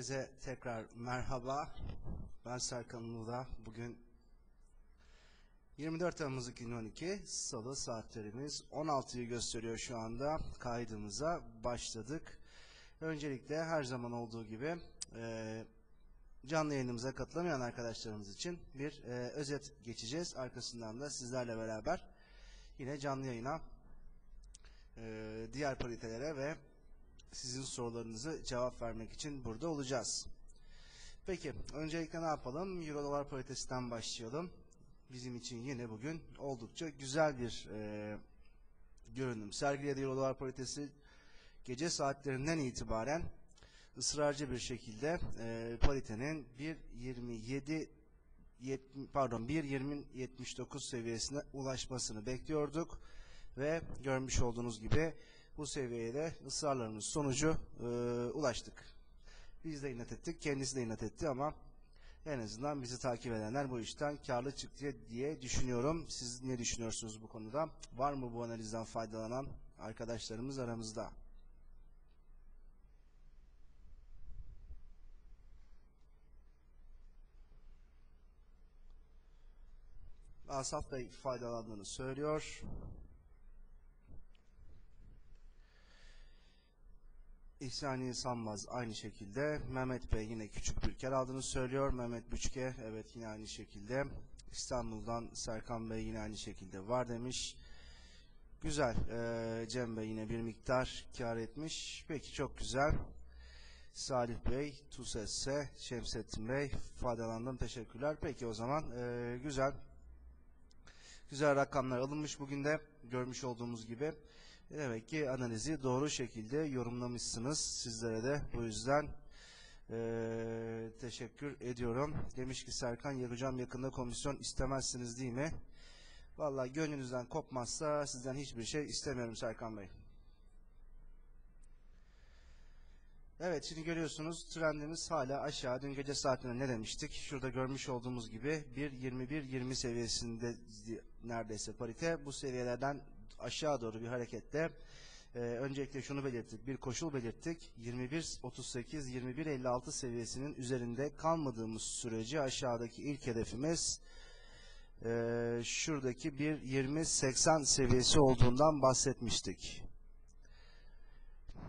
Herkese tekrar merhaba. Ben Serkan Uluda. Bugün 24 Temmuz 2012 Salı saatlerimiz 16'yı gösteriyor şu anda. Kaydımıza başladık. Öncelikle her zaman olduğu gibi e, canlı yayınımıza katılamayan arkadaşlarımız için bir e, özet geçeceğiz. Arkasından da sizlerle beraber yine canlı yayına e, diğer paritelere ve sizin sorularınızı cevap vermek için burada olacağız. Peki öncelikle ne yapalım? Euro dolar paritesinden başlayalım. Bizim için yine bugün oldukça güzel bir e, görünüm. Sergiledi Euro dolar paritesi gece saatlerinden itibaren ısrarcı bir şekilde e, paritenin 1.27 yet- pardon 1.20.79 seviyesine ulaşmasını bekliyorduk ve görmüş olduğunuz gibi bu seviyeye de ısrarlarımız sonucu e, ulaştık. Biz de inat ettik, kendisi de inat etti ama en azından bizi takip edenler bu işten karlı çıktı diye düşünüyorum. Siz ne düşünüyorsunuz bu konuda? Var mı bu analizden faydalanan arkadaşlarımız aramızda? Asaf Bey faydalandığını söylüyor. İhsani Sanmaz aynı şekilde. Mehmet Bey yine küçük bir kar aldığını söylüyor. Mehmet Büçke evet yine aynı şekilde. İstanbul'dan Serkan Bey yine aynı şekilde var demiş. Güzel. Ee, Cem Bey yine bir miktar kar etmiş. Peki çok güzel. Salih Bey, Tusesse, Şemsettin Bey faydalandım. Teşekkürler. Peki o zaman ee, güzel. Güzel rakamlar alınmış bugün de görmüş olduğumuz gibi. Demek ki analizi doğru şekilde yorumlamışsınız. Sizlere de bu yüzden eee, teşekkür ediyorum. Demiş ki Serkan yapacağım yakında komisyon istemezsiniz değil mi? Vallahi gönlünüzden kopmazsa sizden hiçbir şey istemiyorum Serkan Bey. Evet şimdi görüyorsunuz trendimiz hala aşağı. Dün gece saatinde ne demiştik? Şurada görmüş olduğumuz gibi 1.21-20 seviyesinde neredeyse parite. Bu seviyelerden aşağı doğru bir hareketle e, öncelikle şunu belirttik. Bir koşul belirttik. 21.38-21.56 seviyesinin üzerinde kalmadığımız sürece aşağıdaki ilk hedefimiz e, şuradaki 1.20-80 seviyesi olduğundan bahsetmiştik.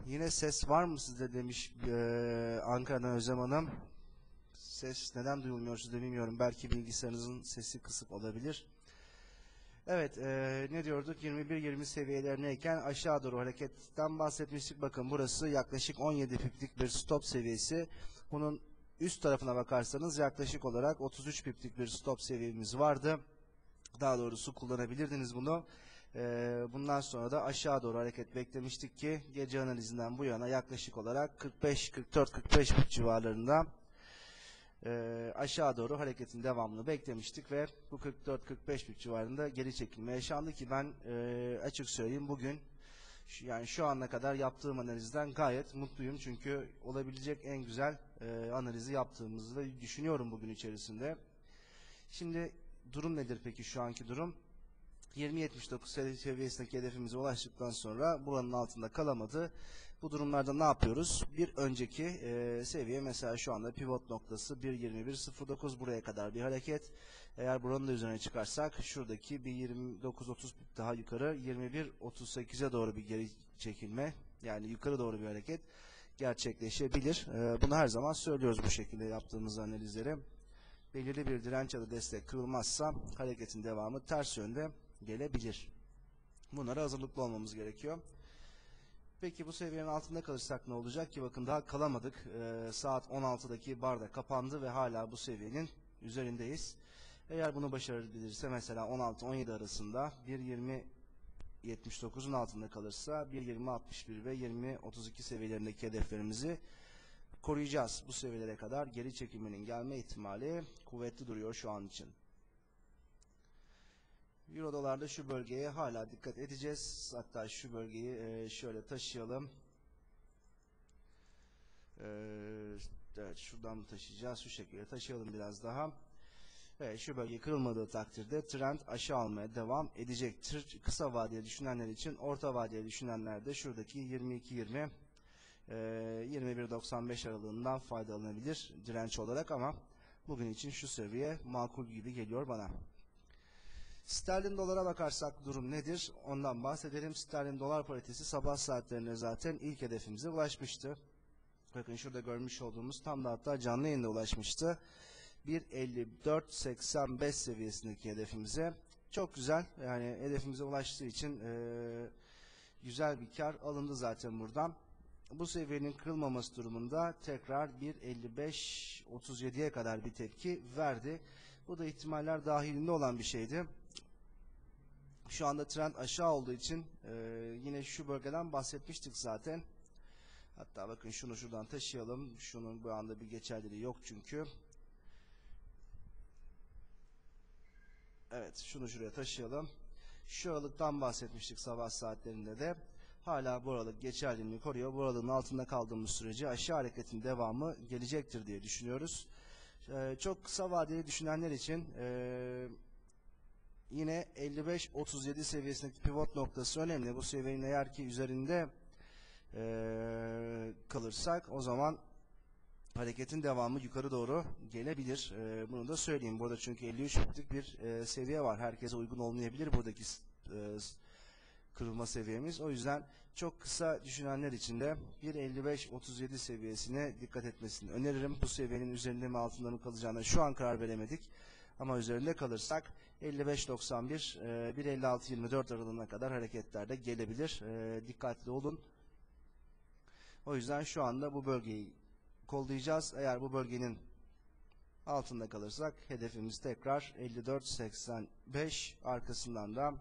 Yine ses var mı sizde demiş e, Ankara'dan Özlem Hanım. Ses neden duyulmuyor sizde bilmiyorum. Belki bilgisayarınızın sesi kısık olabilir. Evet e, ne diyorduk 21-20 seviyelerindeyken aşağı doğru hareketten bahsetmiştik. Bakın burası yaklaşık 17 piplik bir stop seviyesi. Bunun üst tarafına bakarsanız yaklaşık olarak 33 piplik bir stop seviyemiz vardı. Daha doğrusu kullanabilirdiniz bunu. Ee, bundan sonra da aşağı doğru hareket beklemiştik ki gece analizinden bu yana yaklaşık olarak 45-44-45 pip civarlarında e, aşağı doğru hareketin devamını beklemiştik ve bu 44-45 pip civarında geri çekilme yaşandı ki ben e, açık söyleyeyim bugün yani şu ana kadar yaptığım analizden gayet mutluyum çünkü olabilecek en güzel e, analizi yaptığımızı da düşünüyorum bugün içerisinde. Şimdi durum nedir peki şu anki durum? 20.79 seviye- seviyesindeki hedefimize ulaştıktan sonra buranın altında kalamadı. Bu durumlarda ne yapıyoruz? Bir önceki e, seviye mesela şu anda pivot noktası 1.21.09 buraya kadar bir hareket. Eğer buranın da üzerine çıkarsak şuradaki bir 29.30 daha yukarı 21.38'e doğru bir geri çekilme yani yukarı doğru bir hareket gerçekleşebilir. E, bunu her zaman söylüyoruz bu şekilde yaptığımız analizleri. Belirli bir direnç ya da destek kırılmazsa hareketin devamı ters yönde gelebilir. Bunlara hazırlıklı olmamız gerekiyor. Peki bu seviyenin altında kalırsak ne olacak ki? Bakın daha kalamadık. Ee, saat 16'daki barda kapandı ve hala bu seviyenin üzerindeyiz. Eğer bunu başarabilirse mesela 16-17 arasında 1.20 79'un altında kalırsa 1.20-61 ve 20-32 seviyelerindeki hedeflerimizi koruyacağız. Bu seviyelere kadar geri çekilmenin gelme ihtimali kuvvetli duruyor şu an için. Euro dolarda şu bölgeye hala dikkat edeceğiz. Hatta şu bölgeyi e, şöyle taşıyalım. E, evet şuradan taşıyacağız? Şu şekilde taşıyalım biraz daha. Evet şu bölge kırılmadığı takdirde trend aşağı almaya devam edecektir. Kısa vadeli düşünenler için orta vadeli düşünenler de şuradaki 22-20 e, 21.95 aralığından faydalanabilir direnç olarak ama bugün için şu seviye makul gibi geliyor bana. Sterlin dolara bakarsak durum nedir? Ondan bahsedelim. Sterlin dolar paritesi sabah saatlerinde zaten ilk hedefimize ulaşmıştı. Bakın şurada görmüş olduğumuz tam da hatta canlı yayında ulaşmıştı. 1.54.85 seviyesindeki hedefimize. Çok güzel. Yani hedefimize ulaştığı için eee, güzel bir kar alındı zaten buradan. Bu seviyenin kırılmaması durumunda tekrar 1.55.37'ye kadar bir tepki verdi. Bu da ihtimaller dahilinde olan bir şeydi. Şu anda trend aşağı olduğu için eee, yine şu bölgeden bahsetmiştik zaten. Hatta bakın şunu şuradan taşıyalım. Şunun bu anda bir geçerliliği yok çünkü. Evet şunu şuraya taşıyalım. Şu aralıktan bahsetmiştik sabah saatlerinde de. Hala bu aralık geçerliliğini koruyor. Bu aralığın altında kaldığımız sürece aşağı hareketin devamı gelecektir diye düşünüyoruz. Ee, çok kısa vadeli düşünenler için ee, yine 55-37 seviyesindeki pivot noktası önemli. Bu seviyenin eğer ki üzerinde ee, kalırsak o zaman hareketin devamı yukarı doğru gelebilir. Ee, bunu da söyleyeyim. Burada çünkü 53 bitlik bir e, seviye var. Herkese uygun olmayabilir buradaki e, kırılma seviyemiz. O yüzden çok kısa düşünenler için de 1.55-37 seviyesine dikkat etmesini öneririm. Bu seviyenin üzerinde mi altında mı kalacağına şu an karar veremedik. Ama üzerinde kalırsak 55.91 e, 1.56-24 aralığına kadar hareketlerde gelebilir. E, dikkatli olun. O yüzden şu anda bu bölgeyi kollayacağız. Eğer bu bölgenin altında kalırsak hedefimiz tekrar 54.85 arkasından da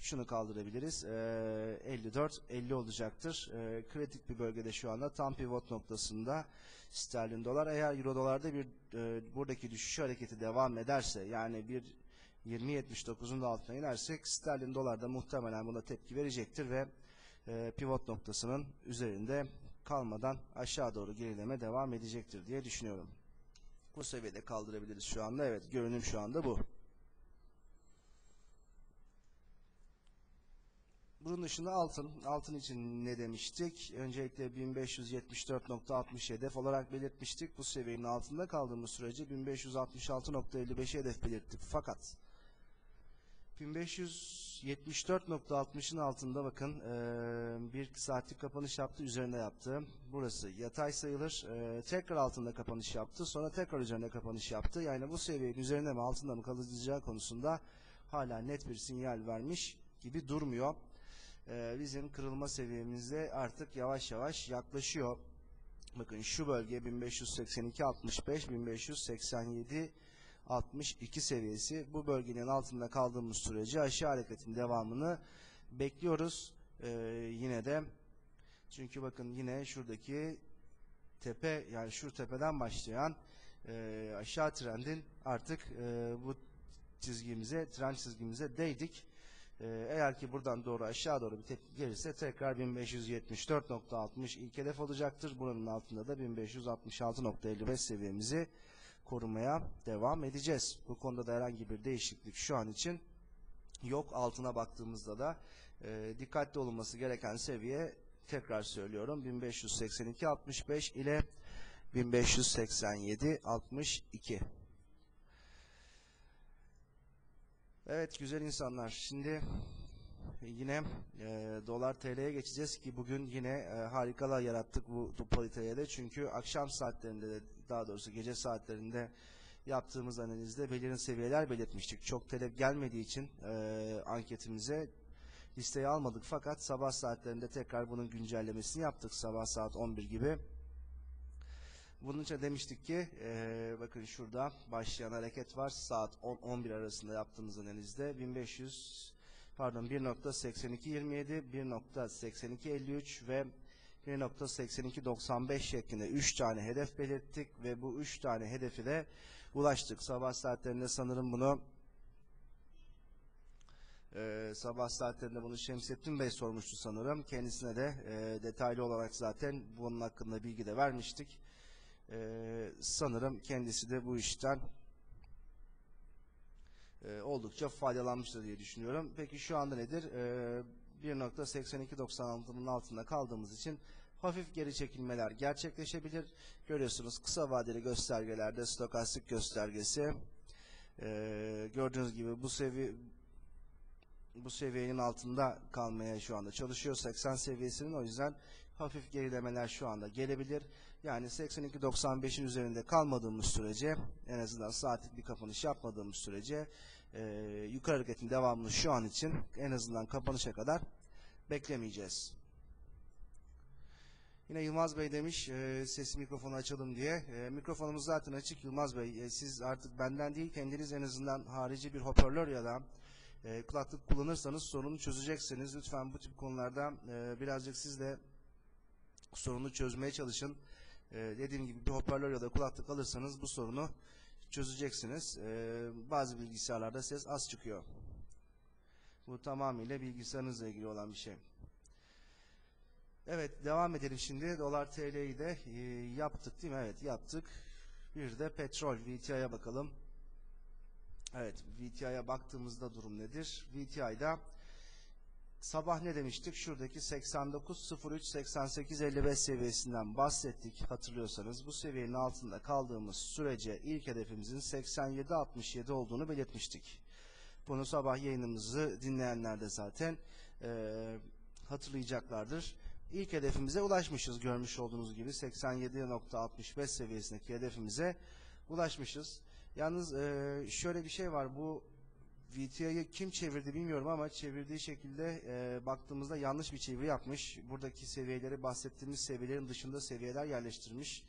şunu kaldırabiliriz. Ee, 54 50 olacaktır. Ee, kritik bir bölgede şu anda tam pivot noktasında sterlin dolar. Eğer euro dolarda bir e, buradaki düşüş hareketi devam ederse yani bir 20.79'un da altına inersek sterlin dolar da muhtemelen buna tepki verecektir ve e, pivot noktasının üzerinde kalmadan aşağı doğru gerileme devam edecektir diye düşünüyorum. Bu seviyede kaldırabiliriz şu anda. Evet görünüm şu anda bu. Bunun dışında altın. Altın için ne demiştik? Öncelikle 1574.60 hedef olarak belirtmiştik. Bu seviyenin altında kaldığımız sürece 1566.55 hedef belirttik. Fakat 1574.60'ın altında bakın eee, bir saatlik kapanış yaptı üzerinde yaptı. Burası yatay sayılır. Eee, tekrar altında kapanış yaptı. Sonra tekrar üzerinde kapanış yaptı. Yani bu seviyenin üzerinde mi altında mı kalacağı konusunda hala net bir sinyal vermiş gibi durmuyor. Eee, bizim kırılma seviyemizde artık yavaş yavaş yaklaşıyor. Bakın şu bölge 1582.65 1587 62 seviyesi. Bu bölgenin altında kaldığımız sürece aşağı hareketin devamını bekliyoruz. Ee, yine de çünkü bakın yine şuradaki tepe yani şu tepeden başlayan e, aşağı trendin artık e, bu çizgimize trend çizgimize değdik. E, eğer ki buradan doğru aşağı doğru bir tepki gelirse tekrar 1574.60 ilk hedef olacaktır. Buranın altında da 1566.55 seviyemizi korumaya devam edeceğiz. Bu konuda da herhangi bir değişiklik şu an için yok. Altına baktığımızda da e, dikkatli olunması gereken seviye tekrar söylüyorum 1582.65 ile 1587.62 Evet güzel insanlar şimdi yine e, dolar TL'ye geçeceğiz ki bugün yine e, harikalar yarattık bu, bu pariteye de çünkü akşam saatlerinde de daha doğrusu gece saatlerinde yaptığımız analizde belirli seviyeler belirtmiştik. Çok talep gelmediği için e, anketimize listeyi almadık fakat sabah saatlerinde tekrar bunun güncellemesini yaptık sabah saat 11 gibi. Bunun için demiştik ki e, bakın şurada başlayan hareket var saat 10-11 arasında yaptığımız analizde 1500 pardon 1.8227 1.8253 ve 1.8295 şeklinde 3 tane hedef belirttik ve bu 3 tane hedefi de ulaştık. Sabah saatlerinde sanırım bunu e, sabah saatlerinde bunu Şemsettin Bey sormuştu sanırım. Kendisine de e, detaylı olarak zaten bunun hakkında bilgi de vermiştik. E, sanırım kendisi de bu işten e, oldukça faydalanmıştır diye düşünüyorum. Peki şu anda nedir? E, 1.8296'nın altında kaldığımız için hafif geri çekilmeler gerçekleşebilir. Görüyorsunuz kısa vadeli göstergelerde stokastik göstergesi e, gördüğünüz gibi bu seviye bu seviyenin altında kalmaya şu anda çalışıyor 80 seviyesinin o yüzden hafif gerilemeler şu anda gelebilir. Yani 82.95'in üzerinde kalmadığımız sürece en azından saatlik bir kapanış yapmadığımız sürece e, yukarı hareketin devamını şu an için en azından kapanışa kadar beklemeyeceğiz. Yine Yılmaz Bey demiş e, sesi mikrofonu açalım diye. E, mikrofonumuz zaten açık Yılmaz Bey. E, siz artık benden değil kendiniz en azından harici bir hoparlör ya da e, kulaklık kullanırsanız sorunu çözeceksiniz. Lütfen bu tip konularda e, birazcık siz de sorunu çözmeye çalışın. E, dediğim gibi bir hoparlör ya da kulaklık alırsanız bu sorunu çözeceksiniz. E, bazı bilgisayarlarda ses az çıkıyor. Bu tamamıyla bilgisayarınızla ilgili olan bir şey. Evet devam edelim şimdi. Dolar TL'yi de e, yaptık değil mi? Evet yaptık. Bir de petrol VTI'ye bakalım. Evet VTI'ye baktığımızda durum nedir? VTI'da sabah ne demiştik? Şuradaki 89.03 88.55 seviyesinden bahsettik hatırlıyorsanız. Bu seviyenin altında kaldığımız sürece ilk hedefimizin 87.67 olduğunu belirtmiştik. Bunu sabah yayınımızı dinleyenler de zaten e, hatırlayacaklardır. İlk hedefimize ulaşmışız görmüş olduğunuz gibi 87.65 seviyesindeki hedefimize ulaşmışız. Yalnız e, şöyle bir şey var bu VTI'yi kim çevirdi bilmiyorum ama çevirdiği şekilde e, baktığımızda yanlış bir çeviri yapmış. Buradaki seviyeleri bahsettiğimiz seviyelerin dışında seviyeler yerleştirmiş.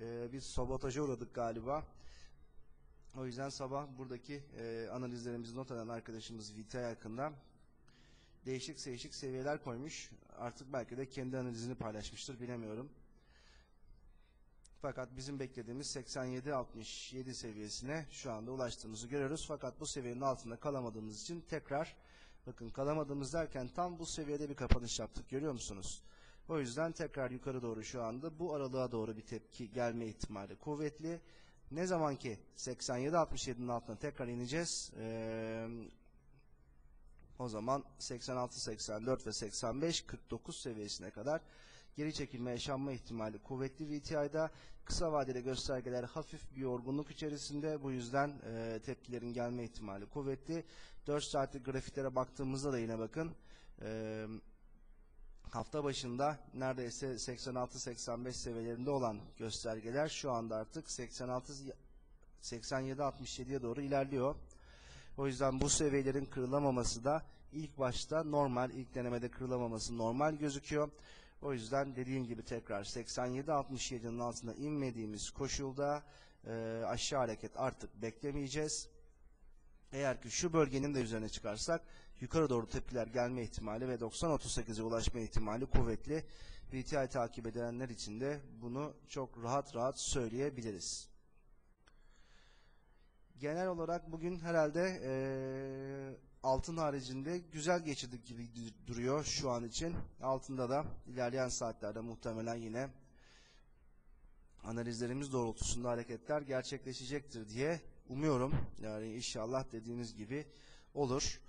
E, biz sabotaja uğradık galiba. O yüzden sabah buradaki e, analizlerimizi not alan arkadaşımız VTI hakkında değişik değişik seviyeler koymuş. Artık belki de kendi analizini paylaşmıştır bilemiyorum. Fakat bizim beklediğimiz 87-67 seviyesine şu anda ulaştığımızı görüyoruz. Fakat bu seviyenin altında kalamadığımız için tekrar bakın kalamadığımız derken tam bu seviyede bir kapanış yaptık görüyor musunuz? O yüzden tekrar yukarı doğru şu anda bu aralığa doğru bir tepki gelme ihtimali kuvvetli. Ne zaman ki 87-67'nin altına tekrar ineceğiz. Ee, o zaman 86, 84 ve 85, 49 seviyesine kadar geri çekilme yaşanma ihtimali kuvvetli VTI'da. Kısa vadeli göstergeler hafif bir yorgunluk içerisinde. Bu yüzden e, tepkilerin gelme ihtimali kuvvetli. 4 saatlik grafiklere baktığımızda da yine bakın. E, hafta başında neredeyse 86-85 seviyelerinde olan göstergeler şu anda artık 86 87-67'ye doğru ilerliyor. O yüzden bu seviyelerin kırılamaması da ilk başta normal, ilk denemede kırılamaması normal gözüküyor. O yüzden dediğim gibi tekrar 87-67'nin altına inmediğimiz koşulda e, aşağı hareket artık beklemeyeceğiz. Eğer ki şu bölgenin de üzerine çıkarsak yukarı doğru tepkiler gelme ihtimali ve 90-38'e ulaşma ihtimali kuvvetli. VTI takip edenler için de bunu çok rahat rahat söyleyebiliriz genel olarak bugün herhalde e, altın haricinde güzel geçirdik gibi duruyor şu an için. Altında da ilerleyen saatlerde muhtemelen yine analizlerimiz doğrultusunda hareketler gerçekleşecektir diye umuyorum. Yani inşallah dediğimiz gibi olur.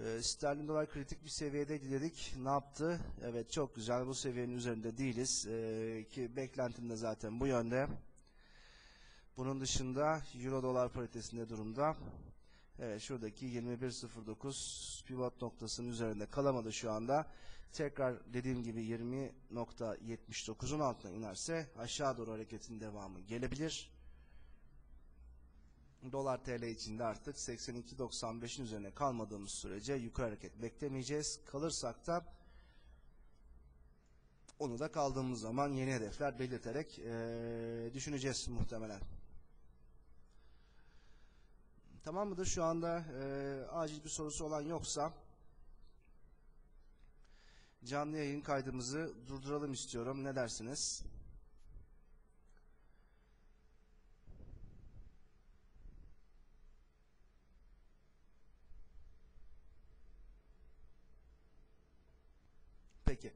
E, sterlin dolar kritik bir seviyede dedik. Ne yaptı? Evet çok güzel bu seviyenin üzerinde değiliz. E, ki beklentim de zaten bu yönde. Bunun dışında Euro dolar paritesinde durumda. Evet şuradaki 21.09 pivot noktasının üzerinde kalamadı şu anda. Tekrar dediğim gibi 20.79'un altına inerse aşağı doğru hareketin devamı gelebilir. Dolar TL içinde artık 82.95'in üzerine kalmadığımız sürece yukarı hareket beklemeyeceğiz. Kalırsak da onu da kaldığımız zaman yeni hedefler belirterek ee, düşüneceğiz muhtemelen. Tamam mıdır? Şu anda e, acil bir sorusu olan yoksa canlı yayın kaydımızı durduralım istiyorum. Ne dersiniz? Peki.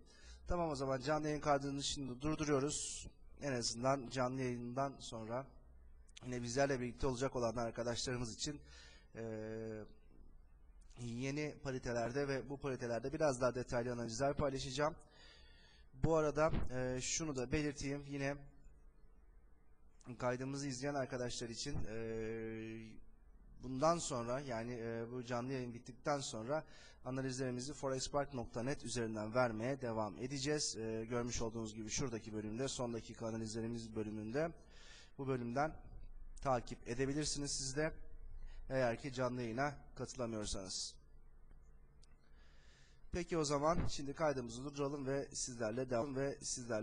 Tamam o zaman canlı yayın kaydını şimdi durduruyoruz. En azından canlı yayından sonra yine bizlerle birlikte olacak olan arkadaşlarımız için e, yeni paritelerde ve bu paritelerde biraz daha detaylı analizler paylaşacağım. Bu arada e, şunu da belirteyim yine kaydımızı izleyen arkadaşlar için e, bundan sonra yani e, bu canlı yayın bittikten sonra analizlerimizi forexpark.net üzerinden vermeye devam edeceğiz. E, görmüş olduğunuz gibi şuradaki bölümde son dakika analizlerimiz bölümünde bu bölümden takip edebilirsiniz siz de eğer ki canlı yayına katılamıyorsanız. Peki o zaman şimdi kaydımızı durduralım ve sizlerle devam ve sizlerle